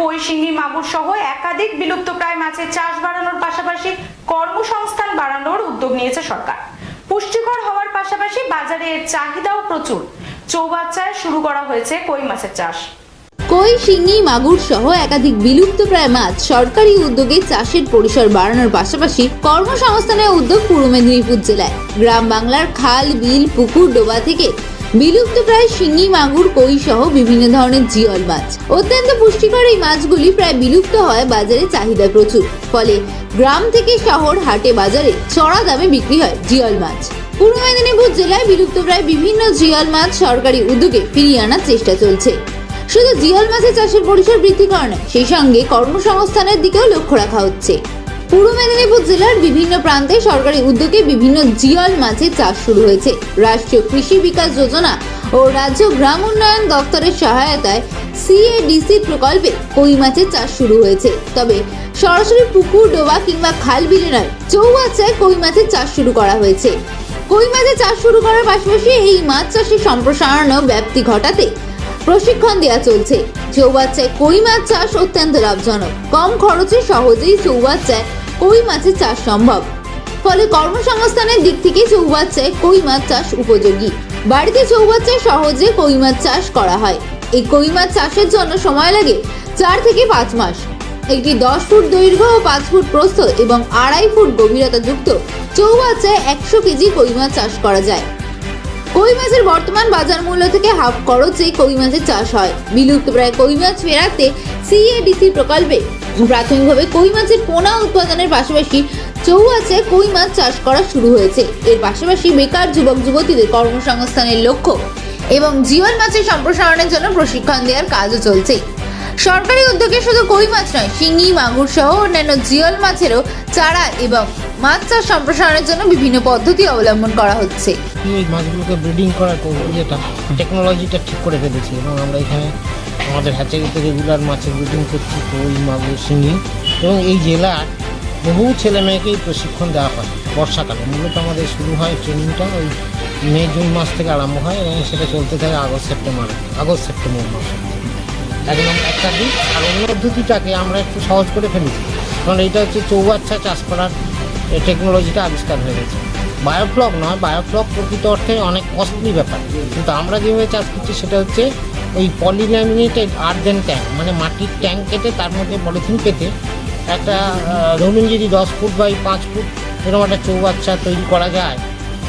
কই শিঙি মাগুর সহ একাধিক বিলুপ্ত প্রায় মাছের চাষ বাড়ানোর পাশাপাশি কর্মসংস্থান বাড়ানোর উদ্যোগ নিয়েছে সরকার। পুষ্টিকর হওয়ার পাশাপাশি বাজারে এর চাহিদাও প্রচুর। চৌবাচ্চায় শুরু করা হয়েছে কই মাছের চাষ। কই শিঙি মাগুর সহ একাধিক বিলুপ্ত প্রায় মাছ সরকারি উদ্যোগে চাষের পরিসর বাড়ানোর পাশাপাশি কর্মসংস্থানের উদ্যোগ পূর্ব মেদিনীপুর জেলায়। গ্রাম বাংলার খাল, বিল, পুকুর, ডোবা থেকে বিলুপ্ত প্রায় শিঙি, মাগুর, কই সহ বিভিন্ন ধরনের জিয়ল মাছ। অত্যন্ত পুষ্টিকর এই মাছগুলি প্রায় বিলুপ্ত হয় বাজারে চাহিদা প্রচুর। ফলে গ্রাম থেকে শহর, হাটে, বাজারে চড়া দামে বিক্রি হয় জিয়ল মাছ। পূর্ব মেদিনীপুর জেলায় বিলুপ্ত প্রায় বিভিন্ন জিয়ল মাছ সরকারি উদ্যোগে ফিরিয়ে আনার চেষ্টা চলছে। শুধু জিয়ল মাছের চাষের পরিসর বৃদ্ধি করা সেই সঙ্গে কর্মসংস্থানের দিকেও লক্ষ্য রাখা হচ্ছে। পূর্ব মেদিনীপুর জেলার বিভিন্ন প্রান্তে সরকারি উদ্যোগে বিভিন্ন জিয়ল মাছের চাষ শুরু হয়েছে। রাষ্ট্রীয় কৃষি বিকাশ যোজনা ও রাজ্য গ্রাম উন্নয়ন দপ্তরের সহায়তায় সিএডিসি প্রকল্পে কই মাছের চাষ শুরু হয়েছে। তবে সরাসরি পুকুর, ডোবা কিংবা খাল বিলে নয় চৌবাচ্চায় কই মাছের চাষ শুরু করা হয়েছে। কই মাছের চাষ শুরু করার পাশাপাশি এই মাছ চাষের সম্প্রসারণ ও ব্যাপ্তি ঘটাতে প্রশিক্ষণ দেওয়া চলছে। চৌবাচ্চায় কই মাছ চাষ অত্যন্ত লাভজনক। কম খরচে সহজেই চৌবাচ্চায় কই মাছের চাষ সম্ভব। ফলে কর্মসংস্থানের দিক থেকে চৌবাচ্চায় কই মাছ চাষ উপযোগী। বাড়িতে চৌবাচ্চায় সহজে কই মাছ চাষ করা হয়। এই কই মাছ চাষের জন্য সময় লাগে চার থেকে পাঁচ মাস। একটি দশ ফুট দৈর্ঘ্য ও পাঁচ ফুট প্রস্থ এবং আড়াই ফুট গভীরতা যুক্ত চৌবাচ্চায় একশো কেজি কই মাছ চাষ করা যায়। কই মাছের বর্তমান বাজার মূল্য থেকে হাফ খরচে কই মাছের চাষ হয়। বিলুপ্ত প্রায় কই মাছ ফেরাতে সিএডিসি প্রকল্পে প্রাথমিকভাবে কই মাছের পোনা উৎপাদনের পাশাপাশি চৌয়াছে কই মাছ চাষ করা শুরু হয়েছে। এর পাশাপাশি বেকার যুবক যুবতীদের কর্মসংস্থানের লক্ষ্য এবং জীবন মাছের সম্প্রসারণের জন্য প্রশিক্ষণ দেওয়ার কাজও চলছে। সরকারি উদ্যোগে শুধু কই মাছ নয়, শিঙি, মাগুর সহ অন্যান্য জিয়ল মাছেরও চারা এবং মাছ চাষ সম্প্রসারণের জন্য বিভিন্ন পদ্ধতি অবলম্বন করা হচ্ছে। এই মাছগুলোকে ব্রিডিং করার ইয়েটা টেকনোলজিটা ঠিক করে ফেলেছি এবং আমরা এখানে আমাদের হ্যাচারিতে রেগুলার মাছের ব্রিডিং করছি, কই, মাগুর, শিঙি এবং এই জেলার বহু ছেলে মেয়েকেই প্রশিক্ষণ দেওয়া হয় বর্ষাকালে। মূলত আমাদের শুরু হয় ট্রেনিংটা ওই মে, জুন মাস থেকে আরম্ভ হয় এবং সেটা চলতে থাকে আগস্ট, সেপ্টেম্বর আগস্ট, সেপ্টেম্বর মাস এক নম্বর একটা দিক, আর অন্য পদ্ধতিটাকে আমরা একটু সহজ করে ফেলেছি। কারণ এইটা হচ্ছে চৌবাচ্চা চাষ করার টেকনোলজিটা আবিষ্কার হয়ে গেছে। বায়োফ্লক নয় বায়োফ্লক প্রকৃত অর্থে অনেক কস্টলি ব্যাপার। কিন্তু আমরা যেভাবে চাষ করছি, সেটা হচ্ছে ওই পলিল্যামিনেটেড আর্দেন ট্যাঙ্ক মানে মাটির ট্যাঙ্ক কেটে তার মধ্যে পলিথিন কেটে একটা ধরুন যদি দশ ফুট বাই পাঁচ ফুট এরকম একটা চৌবাচ্চা তৈরি করা যায়,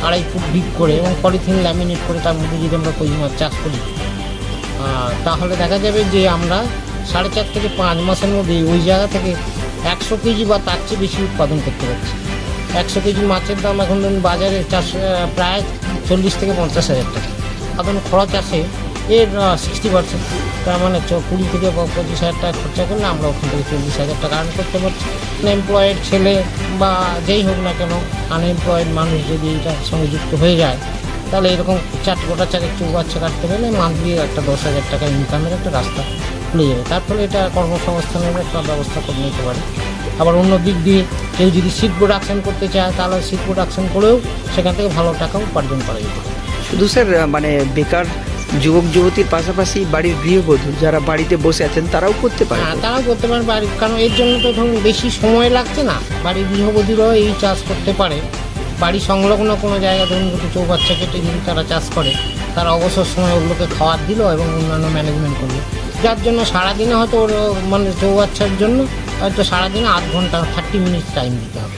আড়াই ফুট ডিপ করে এবং পলিথিন ল্যামিনেট করে তার মধ্যে যদি আমরা কই মাছ চাষ করি তাহলে দেখা যাবে যে আমরা সাড়ে চার থেকে পাঁচ মাসের মধ্যে ওই জায়গা থেকে একশো কেজি বা তার চেয়ে বেশি উৎপাদন করতে পারছি। একশো কেজি মাছের দাম এখন ধরুন বাজারে চাষ প্রায় চল্লিশ থেকে পঞ্চাশ হাজার টাকা। এখন খরচ আসে এর সিক্সটি পার্সেন্ট তার মানে কুড়ি থেকে পঁচিশ হাজার টাকা খরচা করলে আমরা ওখান থেকে চল্লিশ হাজার টাকা আর্ন করতে পারছি। আনএমপ্লয়েড ছেলে বা যেই হোক না কেন আনএমপ্লয়েড মানুষ যদি এটার সঙ্গে যুক্ত হয়ে যায় তাহলে এরকম চার গোটা চারেক চৌবাচ্চা কাটতে গেলে মান্থলি একটা দশ হাজার টাকা ইনকামের একটা রাস্তা খুলে যাবে। তার ফলে এটা কর্মসংস্থানের একটা ব্যবস্থা করে নিতে পারে। আবার অন্য দিক দিয়ে কেউ যদি সিট প্রোডাকশন করতে চায় তাহলে সিট প্রোডাকশন করেও সেখান থেকে ভালো টাকা উপার্জন করা যেতে পারে। শুধু স্যার মানে বেকার যুবক যুবতীর পাশাপাশি বাড়ির গৃহবধূ যারা বাড়িতে বসে আছেন তারাও করতে পারে হ্যাঁ তারাও করতে পারে বাড়ি কারণ এর জন্য তো ধরুন বেশি সময় লাগছে না। বাড়ির গৃহবধূরাও এই চাষ করতে পারে। বাড়ি সংলগ্ন কোনো জায়গা ধরুন দুটো চৌবাচ্চা কেটে যদি তারা চাষ করে, তারা অবসর সময় ওগুলোকে খাওয়ার দিল এবং অন্যান্য ম্যানেজমেন্ট করল। যার জন্য সারাদিনে হয়তো ওর মানে চৌবাচ্চার জন্য হয়তো সারাদিনে আধ ঘণ্টা থার্টি মিনিট টাইম দিতে হবে।